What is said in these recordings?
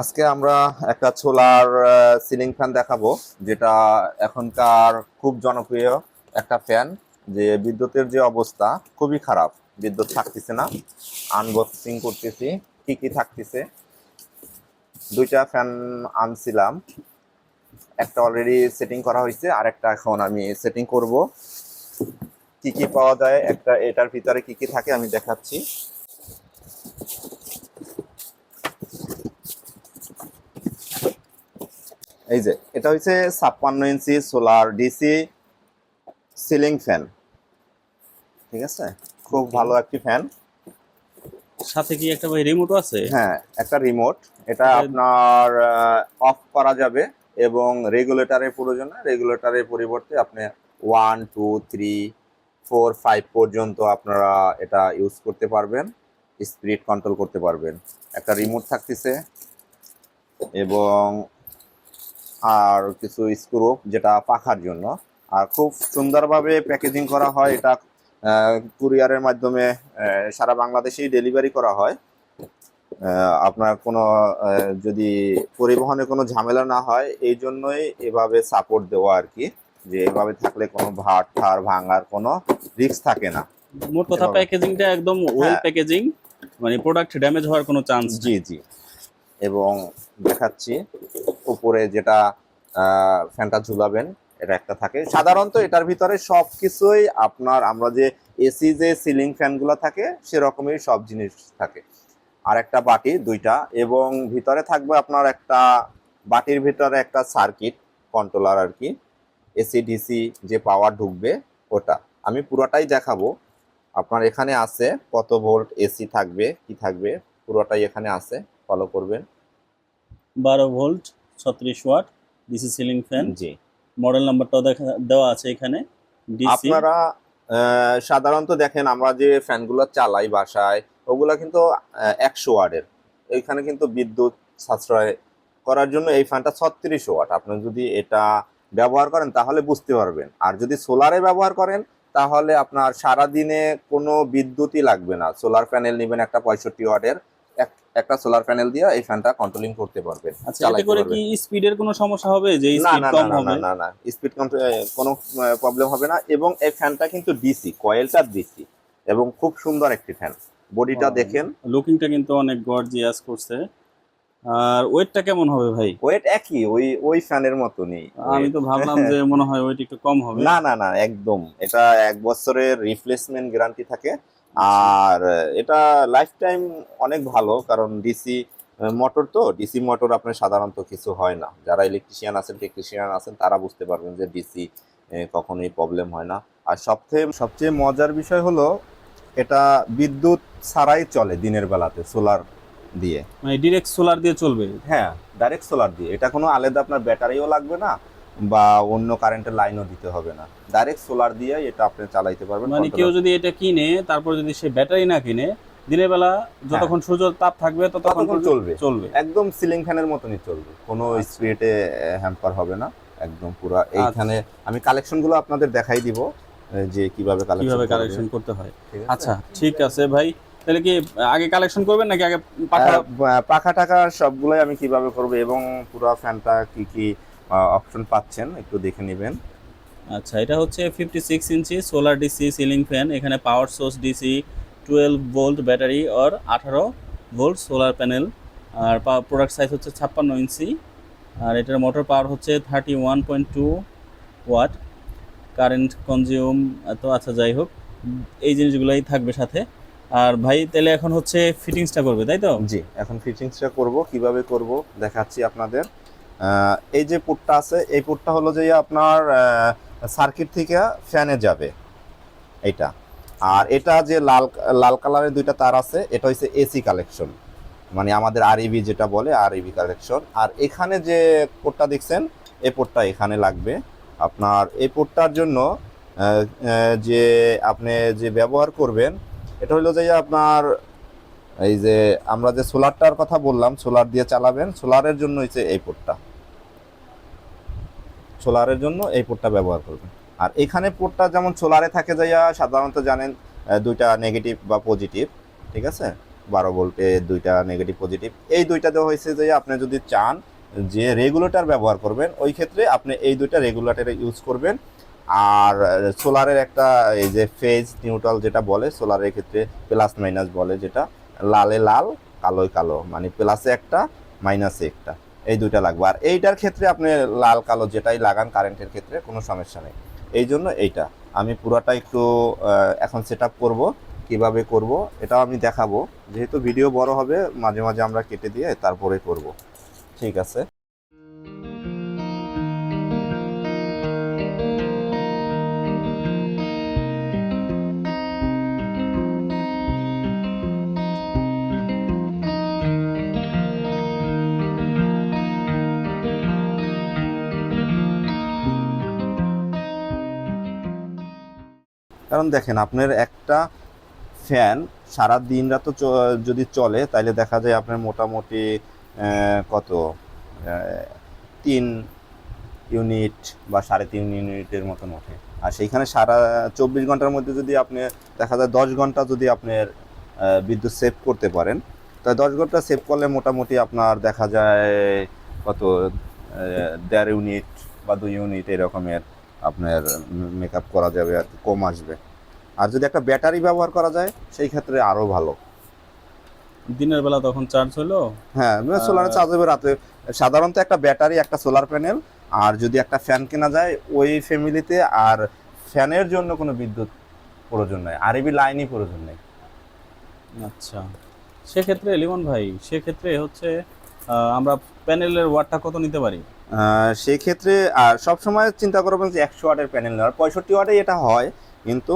আজকে আমরা একটা ছোলার সিলিং ফ্যান দেখাবো, যেটা এখনকার খুব জনপ্রিয় একটা ফ্যান যে বিদ্যুতের যে অবস্থা খুবই খারাপ। বিদ্যুৎ থাকতেছে না আনবক্সিং করতেছি, কি কি থাকতেছে। দুইটা ফ্যান আনছিলাম, একটা অলরেডি সেটিং করা হয়েছে আর একটা এখন আমি সেটিং করব। কি কি পাওয়া যায়, একটা এটার ভিতরে কি কি থাকে আমি দেখাচ্ছি। এই যে এটা হচ্ছে ছাপ্পান্ন inch solar DC ceiling fan. ঠিক আছে? খুব ভালো একটি ফ্যান। সাথে কি একটা ভাই রিমোটও আছে? হ্যাঁ একটা রিমোট এটা এটা- আপনার অফ করা যাবে এবং রেগুলেটরের প্রয়োজনে রেগুলেটরের পরিবর্তে আপনি one two three four five পর্যন্ত আপনারা এটা ইউজ করতে পারবেন। স্পিড কন্ট্রোল করতে পারবেন। একটা রিমোট থাকতেছে এবং আর কিছু স্ক্রু যেটা পাখার জন্য। আর খুব সুন্দরভাবে প্যাকেজিং করা হয়। এটা কুরিয়ারের মাধ্যমে সারা বাংলাদেশেই ডেলিভারি করা হয়। আপনার কোনো যদি পরিবহনে কোনো ঝামেলা না হয় এই জন্যই এভাবে সাপোর্ট দেওয়া আর কি। যে এভাবে থাকলে কোনো ভাট ঠার ভাঙার কোনো রিস্ক থাকে না। মোট কথা প্যাকেজিংটা একদম ওয়েল। প্যাকেজিং মানে প্রোডাক্ট ড্যামেজ হওয়ার কোনো চান্স জি জি। এবং দেখাচ্ছি। উপরে যেটা ফ্যানটা ঝুলাবেন, এটা একটা থাকে। সাধারণত এটার ভিতরে সব কিছুই আপনার, আমরা যে এসি যে সিলিং ফ্যানগুলো থাকে, সেরকমই সব জিনিস থাকে। আর একটা বাটি, দুইটা, এবং ভিতরে থাকবে আপনার একটা, বাটির ভিতরে একটা সার্কিট কন্ট্রোলার আর কি। এসি ডিসি যে পাওয়ার ঢুকবে, ওটা। আমি পুরোটাই দেখাবো। আপনার এখানে আছে কত ভোল্ট এসি থাকবে, কি থাকবে, পুরোটাই এখানে আছে ফলো করবেন। বারো ভোল্ট ছত্রিশ ওয়াট ডিসি সিলিং ফ্যান জি। মডেল নাম্বারটাও দেখা দেওয়া আছে এখানে ডিসি আপনারা সাধারণত দেখেন আমরা যে ফ্যানগুলো চালাই বাসায় ওগুলা কিন্তু একশো ওয়ার্ডের এখানে কিন্তু বিদ্যুৎ সাশ্রয় করার জন্য এই ফ্যানটা ছত্রিশ ওয়াট। আপনি যদি এটা ব্যবহার করেন তাহলে বুঝতে পারবেন। আর যদি সোলারে ব্যবহার করেন তাহলে আপনার সারা দিনে কোনো বিদ্যুৎই লাগবে না। সোলার প্যানেল নেবেন একটা পঁয়ষট্টি ওয়াটের। একটা সোলার প্যানেল দিয়ে এই ফ্যানটা কন্ট্রোলিং করতে পারবেন। আচ্ছা এতে করে কি স্পিডের কোনো সমস্যা হবে যে স্পিড কম না না হবে? না না স্পিড কম কোনো প্রবলেম হবে না এবং এই ফ্যানটা কিন্তু ডিসি কয়েলটা ডিসি এবং খুব সুন্দর একটি ফ্যান বডিটা. দেখেন। লুকিংটা কিন্তু অনেক গর্জিয়াস করছে। আর ওয়েটটা কেমন হবে ভাই? ওয়েট একই ওই ওই ফ্যানের মতনই। আমি তো ভাবলাম যে মনে হয় ওয়েট একটু কম হবে। না না না একদম। এটা এক বছরের রিপ্লেসমেন্ট গ্যারান্টি থাকে। আর এটা লাইফ টাইম অনেক ভালো কারণ ডিসি মোটর তো ডিসি মোটর আপনার সাধারণত কিছু হয় না। যারা ইলেকট্রিশিয়ান আছেন টেকনিশিয়ান আছেন তারা বুঝতে পারবেন যে ডিসি কখনোই প্রবলেম হয় না। আর সবথেকে সবচেয়ে মজার বিষয় হলো এটা বিদ্যুৎ ছাড়াই চলে দিনের বেলাতে সোলার দিয়ে। মানে ডিরেক্ট সোলার দিয়ে চলবে? হ্যাঁ ডাইরেক্ট সোলার দিয়ে। এটা কোনো আলাদা আপনার ব্যাটারিও লাগবে না বা অন্য কারেন্টের লাইনও দিতে হবে না। ডাইরেক্ট সোলার দিয়ে এটা আপনি চালাইতে পারবেন মানে কেউ যদি এটা কিনে তারপর যদি সে ব্যাটারি না কিনে দিনের বেলা যতক্ষণ সূর্য তাপ থাকবে ততক্ষণ হ্যাঁ। চলবে। চলবে। একদম সিলিং ফ্যানের মতনই চলবে। কোনো আচ্ছা। স্পিডে হ্যাম্পার হবে না। একদম পুরো এইখানে আমি কালেকশনগুলো আপনাদের দেখাই দিব যে কীভাবে কালেকশন কীভাবে কালেকশন করতে হয়। আচ্ছা ঠিক আছে ভাই। তাহলে কি আগে কালেকশন করবেন নাকি আগে পাখা? পাখা টাকা সবগুলোই আমি কীভাবে করব এবং পুরো ফ্যানটা কি কি অপশন পাচ্ছেন একটু দেখে নেবেন। আচ্ছা এটা হচ্ছে fifty six inch solar DC ceiling fan এখানে power source DC twelve volt battery আর আঠারো ভোল্ট সোলার প্যানেল আর প্রোডাক্ট সাইজ হচ্ছে ছাপ্পান্ন ইঞ্চি। আর এটার মোটর পাওয়ার হচ্ছে thirty one point two watt current consume তো আচ্ছা যাই হোক এই জিনিসগুলোই থাকবে সাথে। আর ভাই তাহলে এখন হচ্ছে ফিটিংসটা করবে তাই তো? জি এখন ফিটিংসটা করব কীভাবে করব দেখাচ্ছি আপনাদের। এই যে পুটটা আছে, এই পুটটা হলো যে আপনার সার্কিট থেকে ফ্যানে যাবে এটা আর এটা যে লাল লাল কালারের দুইটা তার আছে, এটা হচ্ছে এসি কালেকশন মানে আমাদের আর আরইবি যেটা বলে আরইবি কালেকশন আর এখানে যে পোর্টটা দেখছেন, এই পোর্টটা এখানে লাগবে। আপনার এই পোর্টটার জন্য যে আপনি যে ব্যবহার করবেন, এটা হলো যে আপনার, এই যে আমরা যে সোলারটার কথা বললাম, সোলার দিয়ে চালাবেন, সোলারের জন্য হচ্ছে এই পোর্টটা সোলারের জন্য এই পোর্টটা ব্যবহার করবেন। আর এখানে পোর্টটা যেমন সোলারে থাকে যাইয়া সাধারণত জানেন দুইটা নেগেটিভ বা পজিটিভ ঠিক আছে? বারো ভোল্টে দুইটা নেগেটিভ পজিটিভ এই দুইটা দেওয়া হয়েছে যে আপনি যদি চান যে রেগুলেটর ব্যবহার করবেন, ওই ক্ষেত্রে আপনি এই দুইটা রেগুলেটর ইউজ করবেন। আর সোলারের একটা, এই যে ফেজ নিউট্রাল যেটা বলে সোলারের ক্ষেত্রে প্লাস মাইনাস বলে যেটা, লালে লাল, কালোয় কালো মানে প্লাসে একটা মাইনাসে একটা। এই দুইটা লাগবে। আর এইটার ক্ষেত্রে আপনি লাল, কালো যেটাই লাগান কারেন্টের ক্ষেত্রে কোনো সমস্যা নেই। এই জন্য এইটা। আমি পুরাটা একটু এখন সেট আপ করব, কীভাবে করব, এটাও আমি দেখাবো। যেহেতু ভিডিও বড় হবে, মাঝে মাঝে আমরা কেটে দিয়ে তারপরে করব। ঠিক আছে? কারণ দেখেন আপনার একটা ফ্যান সারা দিন রাত যদি চলে তাহলে দেখা যায় আপনার মোটামুটি কত? তিন ইউনিট বা সাড়ে তিন ইউনিটের মতন ওঠে। আর সেইখানে সারা চব্বিশ ঘণ্টার মধ্যে যদি আপনি দেখা যায় দশ ঘণ্টা যদি আপনার বিদ্যুৎ সেভ করতে পারেন তাই দশ ঘণ্টা সেভ করলে মোটামুটি আপনার দেখা যায় কত? দেড় ইউনিট বা দুই ইউনিট এরকমের আপনার মেকআপ করা যাবে আর কি, কম আসবে। আর যদি একটা ব্যাটারি ব্যবহার করা যায় সেই ক্ষেত্রে আরও ভালো। দিনের বেলা তখন চার্জ হলো? হ্যাঁ সোলারে চার্জ হবে রাতে। সাধারণত একটা ব্যাটারি একটা সোলার প্যানেল আর যদি একটা ফ্যান কেনা যায় ওই ফ্যামিলিতে আর ফ্যানের জন্য কোনো বিদ্যুৎ প্রয়োজন নেই আরবি লাইনই প্রয়োজন নেই। আচ্ছা। সেক্ষেত্রে লিমন ভাই সেক্ষেত্রে হচ্ছে আমরা প্যানেলের ওয়াটটা কত নিতে পারি? আহ, সেই ক্ষেত্রে আর সবসময় চিন্তা করবেন যে একশো ওয়াটের প্যানেল নেওয়ার। পঁয়ষট্টি ওয়াটে এটা হয় কিন্তু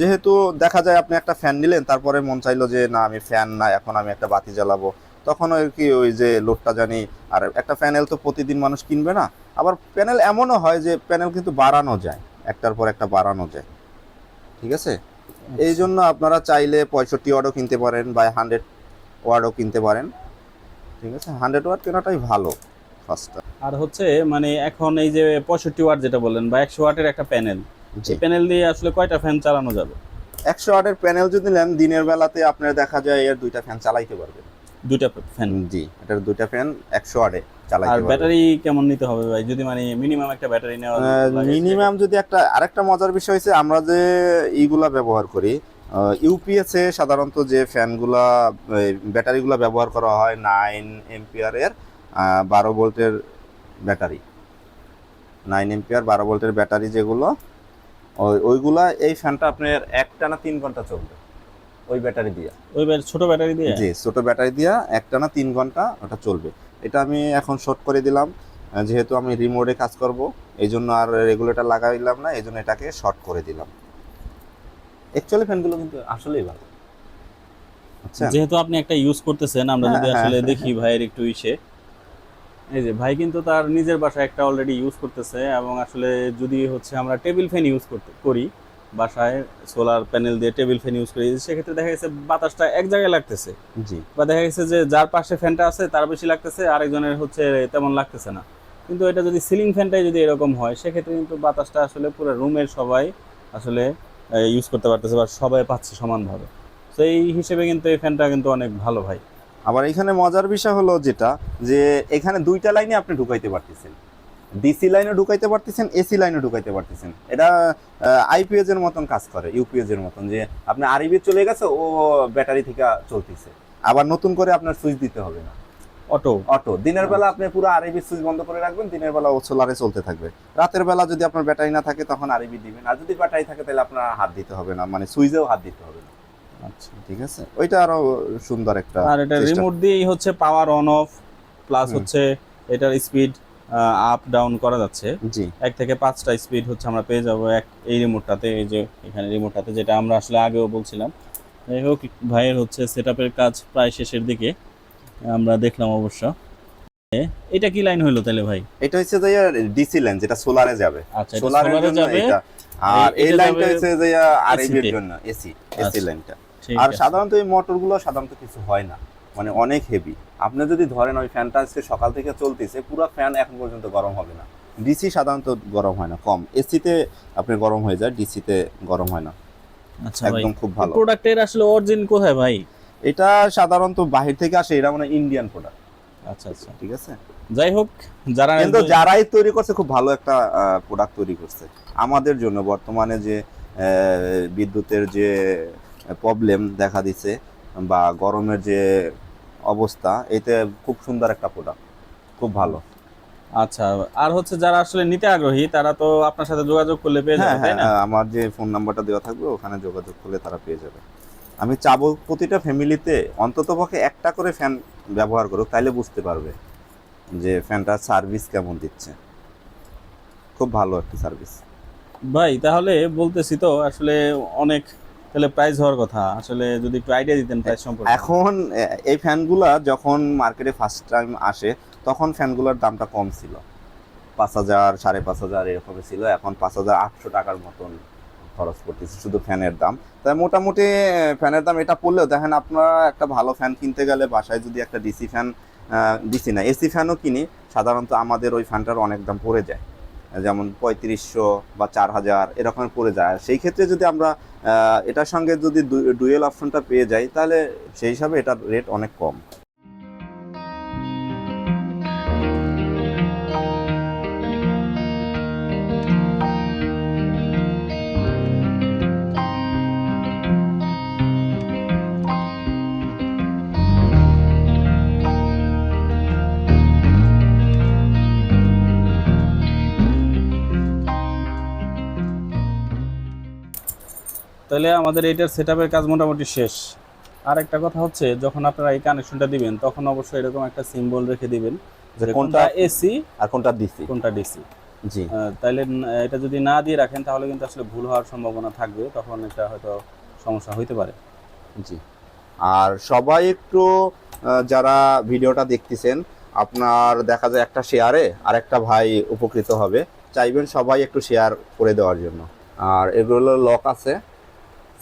যেহেতু দেখা যায় আপনি একটা ফ্যান নিলেন তারপরে মন চাইলো যে না আমি ফ্যান না এখন আমি একটা বাতি জ্বালাবো। তখন ওই কি ওই যে লোডটা জানি আর একটা প্যানেল তো প্রতিদিন মানুষ কিনবে না। আবার প্যানেল এমনও হয় যে প্যানেল কিন্তু বাড়ানো যায় একটার পর একটা বাড়ানো যায়। ঠিক আছে? এই জন্য আপনারা চাইলে পঁয়ষট্টি ওয়ার্ডও কিনতে পারেন বা হান্ড্রেড ওয়ার্ডও কিনতে পারেন। ঠিক আছে? হান্ড্রেড ওয়ার্ড কেনাটাই ভালো ফার্স্টটা আর হচ্ছে মানে এখন এই যে পঁয়ষট্টি ওয়াট যেটা বললেন বা একশো ওয়াটের একটা প্যানেল এই প্যানেল দিয়ে আসলে কয়টা ফ্যান চালানো যাবে? একশো ওয়াটের প্যানেল যদি নেন দিনের বেলাতে আপনার দেখা যায় এর দুইটা ফ্যান চালাইতে পারবেন দুইটা ফ্যান জি এটার দুইটা ফ্যান একশো ওয়াটে আর চালাইতে পারবেন ব্যাটারি কেমন নিতে হবে ভাই? যদি মানে মিনিমাম একটা ব্যাটারি নেওয়া মিনিমাম যদি একটা আরেকটা মজার বিষয় হচ্ছে আমরা যে ইগুলা ব্যবহার করি ইউপিএসে সাধারণত যে ফ্যানগুলা ব্যাটারিগুলো ব্যবহার করা হয় নাইন এম্পিয়ারের বারো ভোল্টের ব্যাটারি নাইন এম্পিয়ার বারো ভোল্টের ব্যাটারি যেগুলো ওই ওইগুলা এই ফ্যানটা আপনার একটানা তিন ঘণ্টা চলবে ওই ব্যাটারি দিয়ে। ওই ছোট ব্যাটারি দিয়ে? জি ছোট ব্যাটারি দিয়া একটানা তিন ঘণ্টা ওটা চলবে। এটা আমি এখন শর্ট করে দিলাম যেহেতু আমি রিমোটে কাজ করব এই জন্য আর রেগুলেটর লাগাইলাম না এই জন্য এটাকে শর্ট করে দিলাম। অ্যাকচুয়ালি ফ্যানগুলো কিন্তু আসলেই ভালো। আচ্ছা? যেহেতু আপনি একটা ইউজ করতেছেন আমরা যদি হ্যাঁ, আসলে হ্যাঁ। দেখি ভাইয়ের একটু ইসে। এই যে ভাই কিন্তু তার নিজের বাসায় একটা অলরেডি ইউজ করতেছে এবং আসলে যদি হচ্ছে আমরা টেবিল ফ্যান ইউজ করতে করি বাসায় সোলার প্যানেল দিয়ে টেবিল ফ্যান ইউজ করি সেক্ষেত্রে দেখা গেছে বাতাসটা এক জায়গায় লাগতেছে। জি। বা দেখা গেছে যে যার পাশে ফ্যানটা আছে তার বেশি লাগতেছে আরেকজনের হচ্ছে তেমন লাগতেছে না। কিন্তু এটা যদি সিলিং ফ্যানটাই যদি এরকম হয় সেক্ষেত্রে কিন্তু বাতাসটা আসলে পুরো রুমের সবাই আসলে ইউজ করতে পারতেছে বা সবাই পাচ্ছে সমানভাবে। তো এই হিসেবে কিন্তু এই ফ্যানটা কিন্তু অনেক ভালো ভাই। আবার এখানে মজার বিষয় হলো যেটা যে এখানে দুইটা লাইনে আপনি ঢুকাইতে পারতেছেন। ডিসি লাইনে ঢুকাইতে পারতেছেন এসি লাইনে ঢুকাইতে পারতেছেন। এটা আইপিএস এর মতন কাজ করে ইউপিএস এর মতন যে আপনি আরবি চলে গেছে ও ব্যাটারি থেকে চলতেছে। আবার নতুন করে আপনার সুইচ দিতে হবে না। অটো। অটো। দিনের বেলা আপনি পুরো আরবি সুইচ বন্ধ করে রাখবেন দিনের বেলা ও সোলারে চলতে থাকবে। রাতের বেলা যদি আপনার ব্যাটারি না থাকে তখন আরবি দিবেন। আর যদি ব্যাটারি থাকে তাহলে আপনার হাত দিতে হবে না মানে সুইচেও হাত দিতে হবে না। আচ্ছা ঠিক আছে। ওইটা আরও সুন্দর একটা আর এটা রিমোট দিয়েই হচ্ছে পাওয়ার অন অফ প্লাস হচ্ছে এটার স্পিড আপ ডাউন করা যাচ্ছে। জি। এক থেকে পাঁচটা স্পিড হচ্ছে আমরা পেয়ে যাব এক এই রিমোটটাতে এই যে এখানে রিমোটটাতে যেটা আমরা আসলে আগেও বলছিলাম। যাই হোক ভাইয়ের হচ্ছে সেট কাজ প্রায় শেষের দিকে। আমরা দেখলাম অবশ্য। এটা কি লাইন হইল তাহলে ভাই? এটা হচ্ছে যে ডিসি লাইন যেটা সোলারে যাবে। আচ্ছা সোলারে যাবে। আর এই- লাইনটা হচ্ছে যে আরবির AC-তে। জন্য এসি এসি। লাইনটা আর সাধারণত এই মোটরগুলো সাধারণত কিছু হয় না। মানে অনেক হেভি আপনি যদি ধরেন ওই ফ্যানটা আজকে সকাল থেকে চলতেছে পুরো ফ্যান এখন পর্যন্ত গরম হবে না। ডিসি সাধারণত গরম হয় না কম। এসিতে আপনি গরম হয়ে যায় ডিসিতে গরম হয় না। আচ্ছা একদম খুব ভালো। প্রোডাক্টের আসলে অরিজিন কোথায় ভাই? এটা সাধারণত বাহির থেকে আসে এটা মানে ইন্ডিয়ান প্রোডাক্ট আচ্ছা আচ্ছা। ঠিক আছে? যাই হোক যারা কিন্তু যারাই তৈরি করছে খুব ভালো একটা প্রোডাক্ট তৈরি করছে। আমাদের জন্য বর্তমানে যে বিদ্যুতের যে প্রবলেম দেখা দিচ্ছে বা গরমের যে অবস্থা এতে খুব সুন্দর একটা প্রোডাক্ট খুব ভালো। আচ্ছা আর হচ্ছে যারা আসলে নিতে আগ্রহী তারা তো আপনার সাথে যোগাযোগ করলে পেয়ে হ্যাঁ যাবে তাই হ্যাঁ না আমার যে ফোন নাম্বারটা দেওয়া থাকবে ওখানে যোগাযোগ করলে তারা পেয়ে যাবে। আমি চাবো প্রতিটা ফ্যামিলিতে অন্তত পক্ষে একটা করে ফ্যান ব্যবহার করুক তাইলে বুঝতে পারবে যে ফ্যানটার সার্ভিস কেমন দিচ্ছে। খুব ভালো একটা সার্ভিস ভাই তাহলে বলতেছি তো আসলে অনেক তাহলে প্রাইস হওয়ার কথা। আসলে যদি একটু আইডিয়া দিতেন প্রাইস সম্পর্কে। এখন এই ফ্যানগুলা যখন মার্কেটে ফার্স্ট টাইম আসে, তখন ফ্যানগুলোর দামটা কম ছিল। পাঁচ হাজার, সাড়ে পাঁচ হাজার এরকম ছিল। এখন পাঁচ হাজার আটশো টাকার মতন খরচ করতেছে শুধু ফ্যানের দাম। তাই মোটামুটি ফ্যানের দাম এটা পড়লেও দেখেন আপনারা একটা ভালো ফ্যান কিনতে গেলে বাসায় যদি একটা ডিসি ফ্যান ডিসি না এসি ফ্যানও কিনি, সাধারণত আমাদের ওই ফ্যানটার অনেক দাম পড়ে যায়। যেমন পঁয়ত্রিশশো বা চার হাজার এরকমের পড়ে যায়। সেই ক্ষেত্রে যদি আমরা এটার সঙ্গে যদি ডুয়েল অপশনটা পেয়ে যাই তাহলে সেই হিসাবে এটার রেট অনেক কম। তাহলে আমাদের এইটার সেটআপের কাজ মোটামুটি শেষ। আর একটা কথা হচ্ছে যখন আপনারা এই কানেকশনটা দিবেন তখন অবশ্যই এরকম একটা সিম্বল রেখে দিবেন যে কোনটা এসি আর কোনটা ডিসি কোনটা ডিসি জি। তাইলে ন- এটা যদি না দিয়ে রাখেন তাহলে কিন্তু আসলে ভুল হওয়ার সম্ভাবনা থাকবে তখন এটা হয়তো সমস্যা হইতে পারে। জি। আর সবাই একটু যারা ভিডিওটা দেখতেছেন আপনার দেখা যায় একটা শেয়ারে আর একটা ভাই উপকৃত হবে। চাইবেন সবাই একটু শেয়ার করে দেওয়ার জন্য। আর এগুলো লক আছে।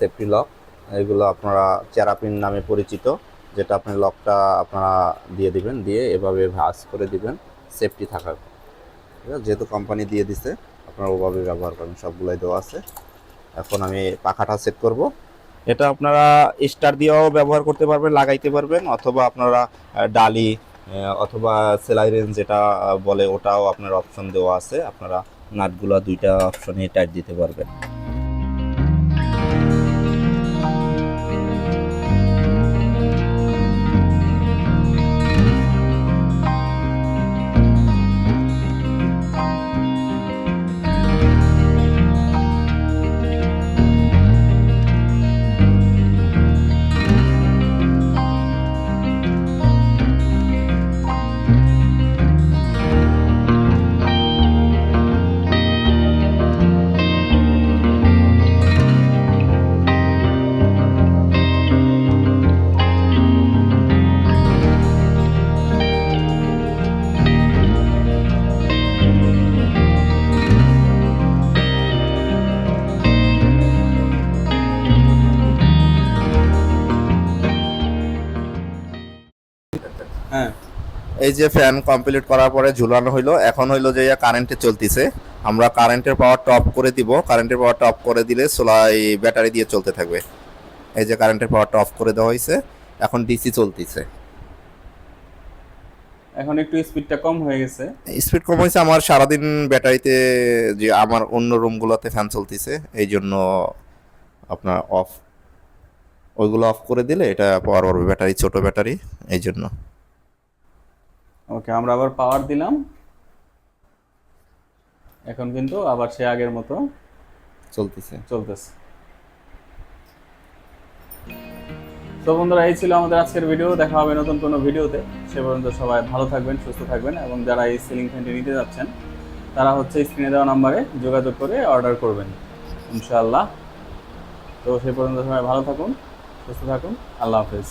সেফটি লক এগুলো আপনারা চেরাপিন নামে পরিচিত, যেটা আপনি লকটা আপনারা দিয়ে দিবেন, দিয়ে এভাবে ভাঁজ করে দিবেন সেফটি থাকার ঠিক আছে? যেহেতু কোম্পানি দিয়ে দিছে, আপনারা ওভাবে ব্যবহার করেন, সবগুলোই দেওয়া আছে। এখন আমি পাখাটা সেট করব। এটা আপনারা স্টার দিয়েও ব্যবহার করতে পারবেন, লাগাইতে পারবেন, অথবা আপনারা ডালি অথবা সেলাই রেঞ্জ যেটা বলে, ওটাও আপনার অপশন দেওয়া আছে। আপনারা নাটগুলো দুইটা অপশনে টাইট দিতে পারবেন। এই যে ফ্যান কমপ্লিট করার পরে ঝুলানো হইল এখন হইল যে কারেন্টে চলতেছে। আমরা কারেন্টের পাওয়ারটা অফ করে দিব। কারেন্টের পাওয়ারটা অফ করে দিলে সোলাই ব্যাটারি দিয়ে চলতে থাকবে। এই যে কারেন্টের পাওয়ারটা অফ করে দেওয়া হয়েছে এখন ডিসি চলতেছে। এখন একটু স্পিডটা কম হয়ে গেছে। স্পিড কম হয়েছে আমার সারাদিন ব্যাটারিতে যে আমার অন্য রুমগুলোতে ফ্যান চলতেছে এই জন্য আপনার অফ ওইগুলো অফ করে দিলে এটা পাওয়ার পারবে ব্যাটারি ছোট ব্যাটারি এই জন্য। ওকে আমরা আবার পাওয়ার দিলাম। এখন কিন্তু আবার সে আগের মতো চলতেছে। চলতেছে। তো বন্ধুরা এই ছিল আমাদের আজকের ভিডিও দেখা হবে নতুন কোনো ভিডিওতে সে পর্যন্ত সবাই ভালো থাকবেন সুস্থ থাকবেন এবং যারা এই সিলিং ফ্যানটি নিতে যাচ্ছেন তারা হচ্ছে স্ক্রিনে দেওয়া নাম্বারে যোগাযোগ করে অর্ডার করবেন ইনশাআল্লাহ। তো সে পর্যন্ত সবাই ভালো থাকুন সুস্থ থাকুন। আল্লাহ হাফেজ।